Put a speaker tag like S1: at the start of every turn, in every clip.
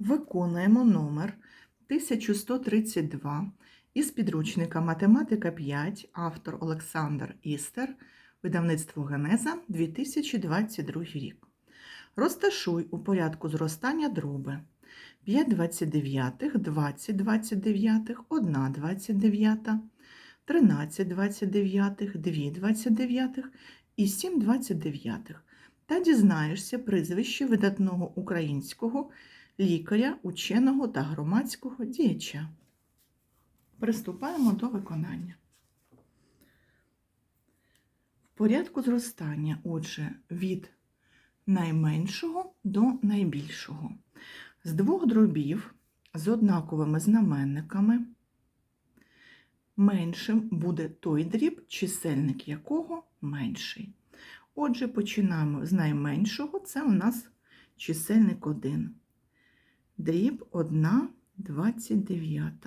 S1: Виконуємо номер 1132 із підручника Математика 5, автор Олександр Істер, видавництво Генеза 2022 рік. Розташуй у порядку зростання дроби 5 29, 20 29, 1 29, 13 29, 2 29 і 7 29 та дізнаєшся прізвище видатного українського лікаря, ученого та громадського діяча. Приступаємо до виконання. В порядку зростання, отже, від найменшого до найбільшого. З двох дробів з однаковими знаменниками меншим буде той дріб, чисельник якого менший. Отже, починаємо з найменшого, це у нас чисельник 1. Дріб 1 29.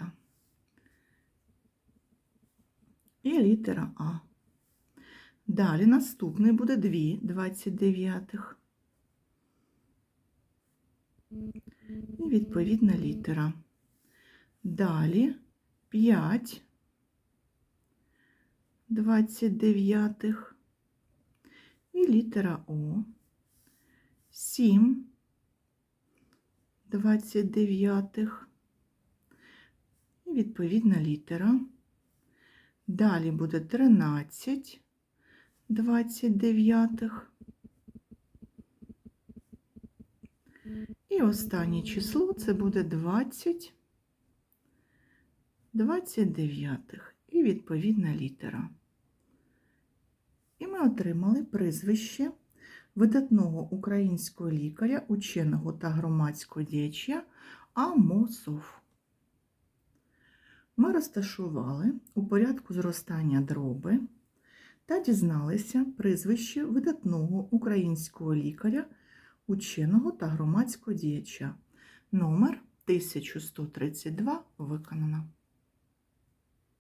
S1: І літера А. Далі наступний буде 2 29. І відповідна літера. Далі 5 29 і літера О, 7 29 і відповідна літера. Далі буде 13 29 і останнє число це буде 20 29 і відповідна літера. І ми отримали прізвище видатного українського лікаря, ученого та громадського діяча Амосов. Ми розташували у порядку зростання дроби та дізналися прізвище видатного українського лікаря, ученого та громадського діяча. Номер 1132 виконано.